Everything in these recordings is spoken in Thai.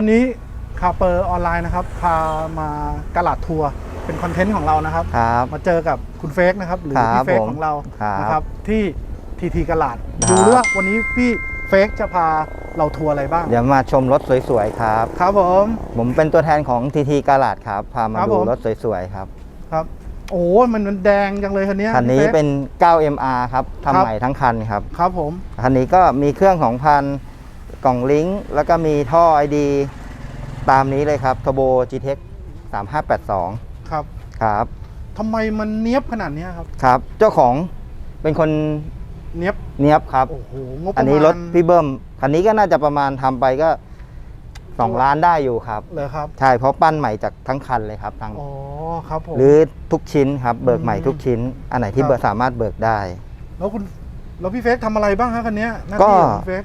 วันนี้คาเปอร์ออนไลน์นะครับ พามากระลาดทัวร์เป็นคอนเทนต์ของเรานะครับ ครับ มาเจอกับคุณเฟกนะครับหรือครัพี่บเฟกผมของเราครับนะครับที่ทีทีกระลาดครับ ดูว่าวันนี้พี่เฟกจะพาเราทัวร์อะไรบ้างเดี๋ยวมาชมรถสวยๆครับ ครับผม ผมเป็นตัวแทนของทีทีกาลาดครับ พามาครับดูผม รถสวยๆครับ ครับ โอ้มันมันแดงจังเลยคันนี้คันนี้พี่ฟก เป็น 9MR ครับ ครัทำบใหม่ทั้งคันครับ ครับผม คันนี้ก็มีเครื่องของพัน กล่องลิงก์แล้วก็มีท่อ ID ตามนี้เลยครับ Turbo GTX 3582 ครับครับ ทำไมมันเนี้ยบขนาดเนี้ยครับ ครับ เจ้าของเป็นคนเนี้ยบเนี้ยบครับ โอ้โหงบประมาณอันนี้รถพี่เบิ้มคันนี้ก็น่าจะประมาณทำไปก็2ล้านได้อยู่ครับ เลยครับใช่เพราะปั้นใหม่จากทั้งคันเลยครับทั้งอ๋อครับผม หรือทุกชิ้นครับเบิกใหม่อืมทุกชิ้น อันไหนที่ครับ เบิกสามารถเบิกได้ แล้วคุณแล้วพี่เฟกทำอะไรบ้างครับคันเนี้ยหน้าก็ ที่ของคุณเฟก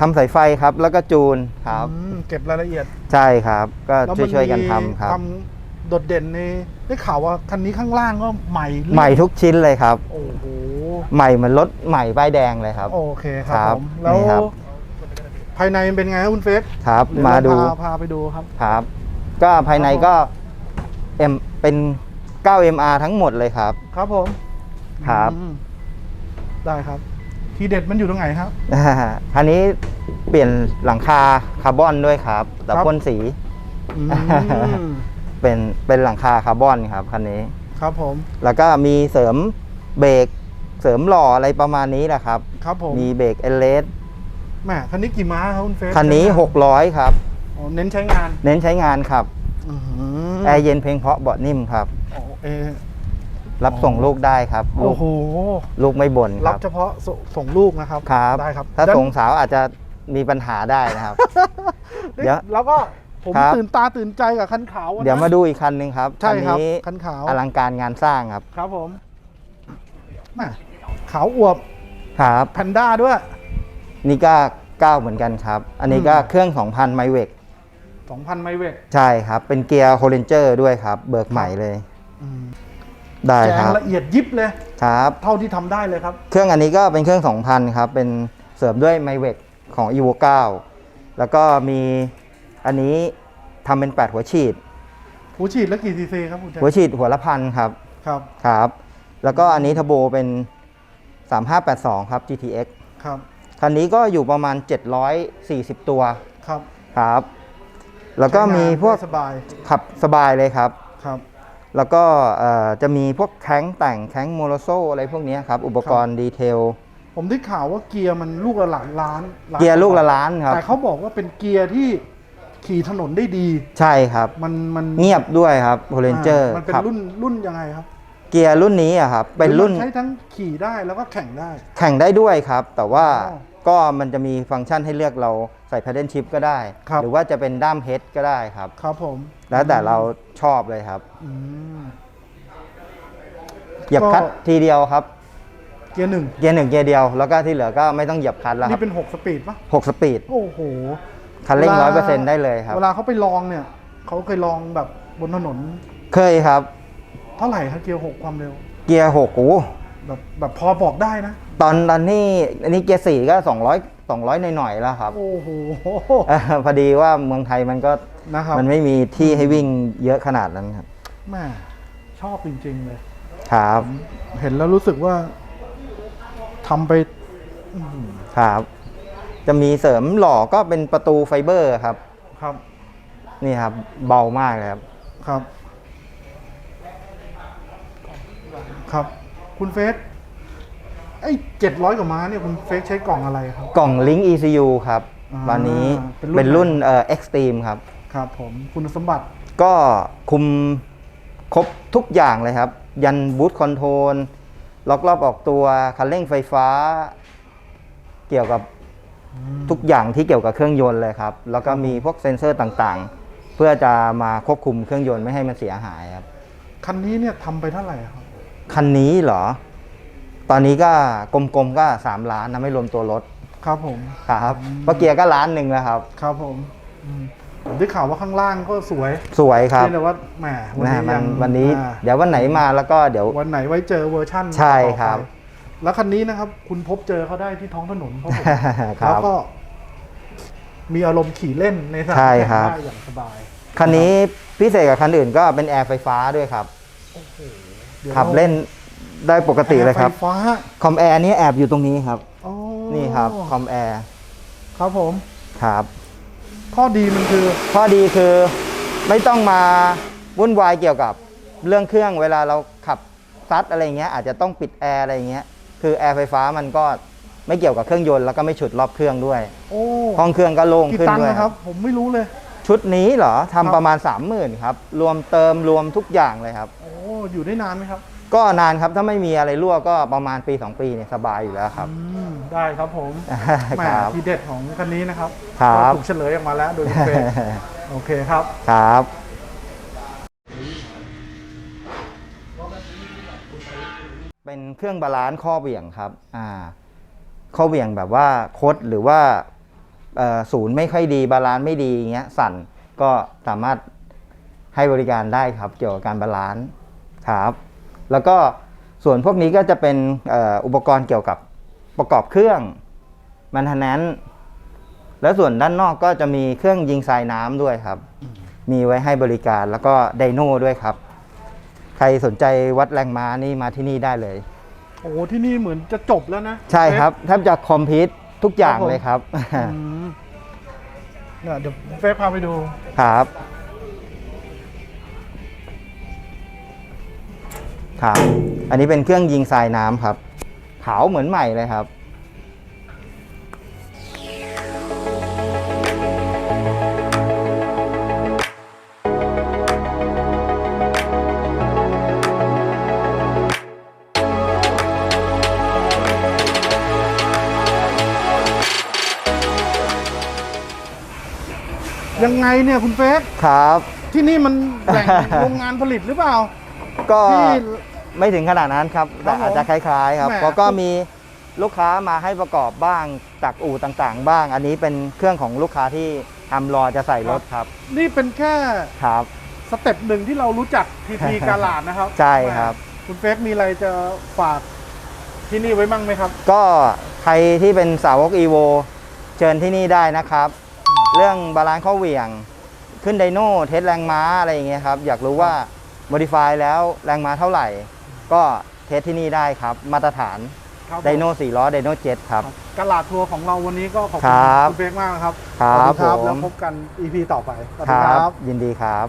ทำสายไฟครับ แล้วก็จูนครับ อืมเก็บรายละเอียดใช่ครับ ก็แล้วมัช่วยๆกันทำครับความโดดเด่นในได้ข่าวว่าคันนี้ข้างล่างก็ใหม่ใหม่ทุกชิ้นเลยครับ โอ้โหใหม่เหมือนรถใหม่ป้ายแดงเลยครับ โอเคคครัรับบผมแล้วนี่ครับ ภายในเป็นไงครับคุณเฟกครับเดี๋ยวมาเรดูพาพาไปดูครับ ครับ ก็ภายในก็เอ็มเป็น 9MR ทั้งหมดเลยครับ ครับผมครับ อืมได้ครับ ทีเด็ดมันอยู่ตรงไหนครับคันนี้เปลี่ยนหลังคาคาร์บอนด้วยครับแต่ครับพ่นสี อืมเป็นเป็นหลังคาคาร์บอนครับคันนี้ ครับผม แล้วก็มีเสริมเบรกเสริมหล่ออะไรประมาณนี้แหละครับ ครับผมมีเบรกเอลเลสแหมคันนี้กี่ม้าครับคุณเฟกคันนี้ 600 ครับ อ๋อเน้นใช้งานเน้นใช้งานครับ อื้อหือแอร์เย็นเพลงเพราะเบาะนิ่มครับ โอ้เอ รับส่งลูกได้ครับลูโอ้กโหลูกไม่บ่นครัรับบ เฉพาะสส่งลูกนะครับครับ ได้ครับถ้าด้นส่งสาวอาจจะมีปัญหาได้นะครับ เดี๋ยวแล้วก็ผมครับ ตื่นตาตื่นใจกับคันขาวอะนะเดี๋ยวมาดูอีกคันหนึ่งครับใช่ครับนี้คันขาวอลังการงานสร้างครับ ครับผมแหม่ขาวอวบครับ แพนด้าด้วย นี่ก็9เหมือนกันครับ อันนี้ก็อืม เครื่อง2,000ไมเวก2,000ไมเวกใช่ครับ เป็นเกียร์โฮเลนเจอร์ด้วยครับ เบิกใหม่เลย อืม ได้แจคงรับ ละเอียดยิบเลย ครับ เท่าที่ทำได้เลยครับ เครื่องอันนี้ก็เป็นเครื่อง 2,000 ครับ เป็นเสริมด้วยไมเวกของ evo 9 แล้วก็มีอันนี้ทำเป็น 8 หัวฉีดหูฉีดแล้วกี่ซีซีครับคุณแจ๊คหัวฉีดหัวละพันครับ ครับครับ แล้วก็อันนี้ทโบเป็น 3582 ครับ GTX ครับคันนี้ก็อยู่ประมาณ 740 ตัวครับครับ แล้วก็มีพวกใช้งานได้สบายขับสบายเลยครับ ครับ แล้วก็เอ่อจะมีพวกแข้งแต่งแข้งโมโลโซอะไรพวกเนี้ยครับ อุปกรณ์ดีเทล ผมได้ข่าวว่าเกียร์มันลูกละหลายล้านาน เกียร์ลูกละล้านครับ แต่เขาบอกว่าเป็นเกียร์ที่ขี่ถนนได้ดี ใช่ครับ มันมันเงียบด้วยครับโฮเลนเจอร์มันเป็นครับรุ่นรุ่นยังไงครับ เกียร์รุ่นนี้อะครับ เป็นรุ่นหอมัใช้ทั้งขี่ได้แล้วก็แข่งได้ แข่งได้ด้วยครับ แต่ว่าอ๋อ ก็มันจะมีฟังก์ชันให้เลือกเราใส่แพดเดิลชิพก็ได้ ครับ หรือว่าจะเป็นด้ามเฮดก็ได้ครับ ครับผมแล้วแต่เราชอบเลยครับ อืม เหยียบก็คลัดทีเดียวครับ เกียร์หนึ่งเกียร์หนึ่งเกียร์เดียว แล้วก็ที่เหลือก็ไม่ต้องเหยียบคลัดแล้วคนี่รับเป็น 6 สปีดปะหกสปีด โอ้โหคันเร่งวร้ลาอยเปอร์เซ็นต์ได้เลยครับ เวลาเขาไปลองเนี่ยเขาเคยลองแบบบนถนนเคยครับ เท่าไหร่ครับเกียร์หกความเร็ว เกียร์หกโอ้ แบบแบบพอบอกได้นะ ตอนตอนนี้อันนี้เกียร์สี่ก็สองร้อยสองร้อยหน่อยๆแล้วครับโอ้โหเออพอดีว่าเมืองไทยมันก็นะครับมันไม่มีที่ให้วิ่งเยอะขนาดนั้นครับ แม่ชอบจริง ๆ เลย ครับ เห็นแล้วรู้สึกว่าทำไปอื้อหือครับ จะมีเสริมหล่อก็เป็นประตูไฟเบอร์ครับ ครับนี่ครับ เบามากเลยครับ ครับ ครับ คุณเฟสไอ้เจ็ดร้อยกว่าม้าเนี่ยคุณเฟสใช้กล่องอะไรครับ กล่อง Link ECU ครับอ่าตอนนี้เป็นเป็นรุ่รุ่นนไหนเอ่อ Extreme ครับ ครับผมคุณสมบัติก็คุมครบทุกอย่างเลยครับ ยันบูทคอนโทรลล็อกรอบออกตัว คันเร่งไฟฟ้า เกี่ยวกับทุกอย่างที่เกี่ยวกับเครื่องยนต์เลยครับ แล้วก็มีพวกเซ็นเซอร์ต่างๆ เพื่อจะมาควบคุมเครื่องยนต์ไม่ให้มันเสียหายครับ คันนี้เนี่ยทำไปเท่าไหร่ครับ คันนี้เหรอ ตอนนี้ก็กลมๆก็3ล้านนะไม่รวมตัวรถครับผม ครับเพราะเกียร์ก็ล้านหนึ่งแล้วครับ ครับผมอืมผมได้ข่าวว่าข้างล่างก็สวยสวยครับ เพียงแต่ว่าแหมวันนะนี้มัยันงวันนี้อ่าเดี๋ยววันไหนมาแล้วก็เดี๋ยว วันไหนไว้เจอเวอร์ชั่นใช่ต่อไปครับแล้วคันนี้นะครับ คุณพบเจอเขาได้ที่ท้องถนนเพราะผม ครัแล้วบ ก็ มีอารมณ์ขี่เล่นในสนามใช่แข่งครับได้อย่างสบาย คันนี้พิเศษกับคันอื่นก็เป็นแอร์ไฟฟ้าด้วยครับ ดี๋ยวขับเล่นได้ปกติเลยครับแอไฟฟ้าคอมแอร์นี่แอบอยู่ตรงนี้ครับ อ๋อนี่ครับคอมแอร์ครับผม ครับ ข้อดีมันคือ ข้อดีคือไม่ต้องมาวุ่นวายเกี่ยวกับเรื่องเครื่องเวลาเราขับซัดอะไรเงี้ยอาจจะต้องปิดแอร์อะไรเงี้ยคือแอร์ไฟฟ้ามันก็ไม่เกี่ยวกับเครื่องยนต์แล้วก็ไม่ฉุดรอบเครื่องด้วย โอ้ห้องเครื่องก็โล่งกี่ขึ้นตันด้วย นะครับ ผมไม่รู้เลย ชุดนี้เหรอครับทำประมาณ 30,000ครับรวมเติมรวมทุกอย่างเลยครับ โอ้อยู่ได้นานไหมครับ ก็นานครับถ้าไม่มีอะไรรั่วก็ประมาณปี 2 ปีเนี่ยสบายอยู่แล้วครับ อืม ได้ครับผมแหมครับทีเด็ดของคันนี้นะครับครับ ก็ถูกเฉลยออกมาแล้วโดยคุณเฟรมโอเคครับ ครับ เป็นเครื่องบาลานซ์ข้อเหวี่ยงครับอ่าข้อเหวี่ยงแบบว่าคดหรือว่าเอ่อ ศูนย์ไม่ค่อยดีบาลานซ์ไม่ดีอย่างเงี้ยสั่นก็สามารถให้บริการได้ครับ เกี่ยวกับการบาลานซ์ครับ แล้วก็ส่วนพวกนี้ก็จะเป็นเอ่ออุปกรณ์เกี่ยวกับประกอบเครื่องมันทนแนนแล้วส่วนด้านนอกก็จะมีเครื่องยิงทรายน้ำด้วยครับ มีไว้ให้บริการแล้วก็ไดโน่ด้วยครับ ใครสนใจวัดแรงม้านี่มาที่นี่ได้เลย โอ้ที่นี่เหมือนจะจบแล้วนะ ใช่ครับแทบจะคอมพิว ทุกอย่างครับผมเลยครับ อืมเนี่ยเดี๋ยวเฟซพาไปดู ครับ ครับ อันนี้เป็นเครื่องยิงทรายน้ำครับ ขาวเหมือนใหม่เลยครับ ยังไงเนี่ยคุณเฟซครับ ที่นี่มันแหล่งโรงงานผลิตหรือเปล่า ก็ที่ ไม่ถึงขนาดนั้นครับแต่ครับผมอาจจะคล้ายๆครับแหมก็ก็มีลูกค้ามาให้ประกอบบ้างจากอู่ต่างๆ บ้าง อันนี้เป็นเครื่องของลูกค้าที่ทำรอจะใส่รถครับนี่เป็นแค่ครับ สเต็ปหนึ่งที่เรารู้จักทีทีกาลาดนะครับใช่ครับแหมคุณเฟซมีอะไรจะฝากที่นี่ไว้บ้างไหมครับ ก็ใครที่เป็นสาวก e v o เชิญที่นี่ได้นะครับ เรื่องบาลานซ์ข้อเหวี่ยง ขึ้นไดโน่เทสแรงม้าอะไรอย่างเงี้ยครับอยากรู้ว่า modify แล้วแรงม้าเท่าไหร่ ก็เทสที่นี่ได้ครับ มาตรฐานครับผมไดโน่4ล้อไดโน่เจ็ครับกาลาดทัวร์ของเราวันนี้ก็ขอบคคุรัณบคุณเฟซมากนะครับครัสวัสบดีครับผม แล้วพบกัน EP ต่อไปสวัสคดีรัครับบยินดีครับ